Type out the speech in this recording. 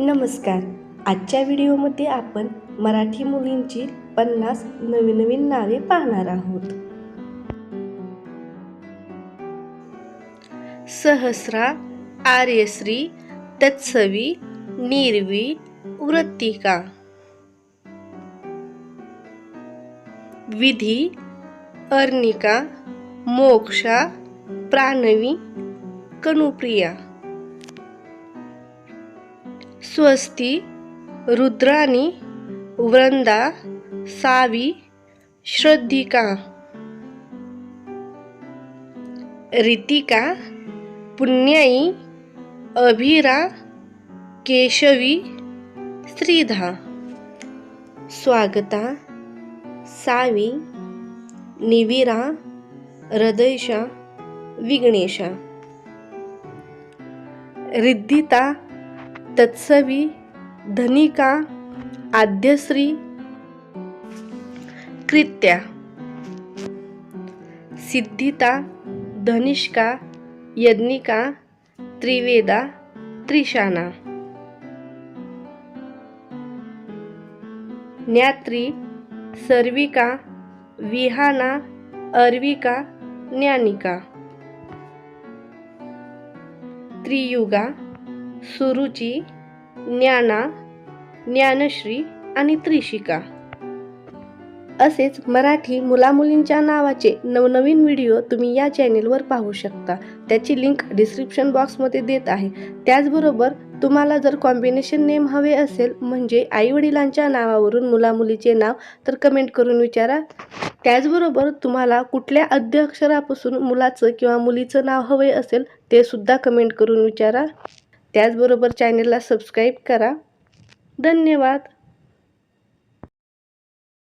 नमस्कार. आजच्या व्हिडिओमध्ये आपण मराठी मुलींची पन्नास नवीन नवीन नावे पाहणार आहोत. सहस्रा आर्यश्री तत्सवी निर्वी वृत्तिका. विधी अर्निका मोक्षा प्राणवी कनुप्रिया. स्वस्ती रुद्राणी वृंदा सावी श्रद्धिका रितिका पुण्याई अभिरा केशवी श्रीधा. स्वागता सावी निविरा हृदयशा विघ्नेशा. रिद्धिता तत्सवी धनिका आद्यश्री कृत्या सिद्धिता धनिष्का यज्ञिका त्रिवेदा त्रिशाना. ज्ञात्री सर्विका विहाना अर्विका ज्ञानिका. त्रियुगा सुरुची ज्ञाना ज्ञानश्री आणि त्रिशिका. असेच मराठी मुलामुलींच्या नावाचे नवनवीन व्हिडिओ तुम्ही या चॅनेलवर पाहू शकता. त्याची लिंक डिस्क्रिप्शन बॉक्समध्ये देत आहे. त्याचबरोबर तुम्हाला जर कॉम्बिनेशन नेम हवे असेल म्हणजे आईवडिलांच्या नावावरून मुलामुलीचे नाव तर कमेंट करून विचारा. त्याचबरोबर तुम्हाला कुठल्या अध्यक्षरापासून मुलाचं किंवा मुलीचं नाव हवे असेल ते सुद्धा कमेंट करून विचारा. त्याचबरोबर चॅनेलला सबस्क्राईब करा. धन्यवाद.